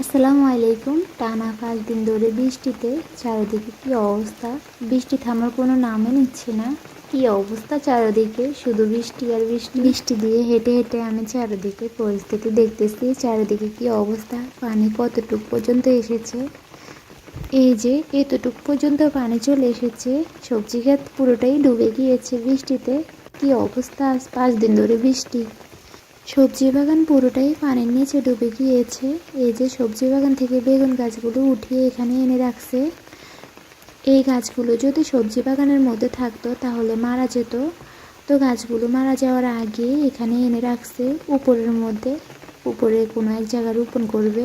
আসসালামু আলাইকুম। টানা পাঁচ দিন ধরে বৃষ্টিতে চারিদিকে কি অবস্থা? বৃষ্টি থামার কোনো নামে নিচ্ছে না। কি অবস্থা চারিদিকে? শুধু বৃষ্টি আর বৃষ্টি। বৃষ্টি দিয়ে হেঁটে হেঁটে আমি চারিদিকে পরিস্থিতি দেখতেছি। চারিদিকে কি অবস্থা? পানি কতটুকু পর্যন্ত এসেছে? এই যে এতটুকু পর্যন্ত পানি চলে এসেছে, সবজি ক্ষেত পুরোটাই ডুবে গিয়েছে বৃষ্টিতে। কি অবস্থা পাঁচ দিন ধরে বৃষ্টি? সবজি বাগান পুরোটাই পানির নিচে ডুবে গিয়েছে। এই যে সবজি বাগান থেকে বেগুন গাছগুলো উঠিয়ে এখানে এনে রাখছে। এই গাছগুলো যদি সবজি বাগানের মধ্যে থাকতো, তাহলে মারা যেত। তো গাছগুলো মারা যাওয়ার আগে এখানে এনে রাখছে উপরের মধ্যে। উপরে কোনো এক জায়গায় রোপণ করবে।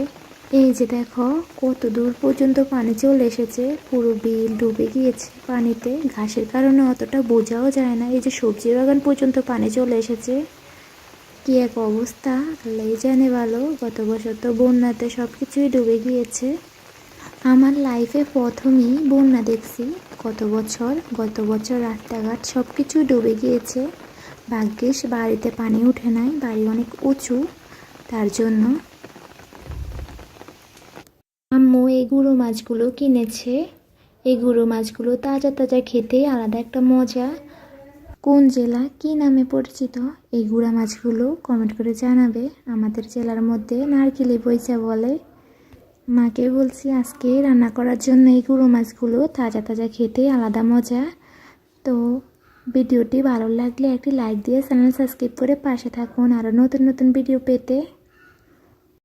এই যে দেখো, কত দূর পর্যন্ত পানি চলে এসেছে। পুরো বিল ডুবে গিয়েছে পানিতে। ঘাসের কারণে অতটা বোঝাও যায় না। এই যে সবজি বাগান পর্যন্ত পানি চলে এসেছে। কি এক অবস্থা? আল্লাহ জানে ভালো, গত বছর তো বন্যাতে সব কিছুই ডুবে গিয়েছে। আমার লাইফে প্রথমেই বন্যা দেখছি। গত বছর গত বছর রাস্তাঘাট সব কিছুই ডুবে গিয়েছে। ভাগ্যিস বাড়িতে পানি উঠে নাই, বাড়ি অনেক উঁচু। তার জন্য আম্মু এই গুঁড়ো মাছগুলো কিনেছে। এই গুঁড়ো মাছগুলো তাজা তাজা খেতে আলাদা একটা মজা। কোন জেলা কি নামে পরিচিত? এই গুঁড়া মাছগুলো কমেন্ট করে জানাবে। আমাদের জেলার মধ্যে নারকেলি বইচা বলে। মাকে বলছি আজকে রান্না করার জন্য এই গুঁড়ো মাছগুলো তাজা তাজা খেতে আলাদা মজা। তো ভিডিওটি ভালো লাগলে একটি লাইক দিয়ে চ্যানেল সাবস্ক্রাইব করে পাশে থাকুন। আরও নতুন নতুন ভিডিও পেতে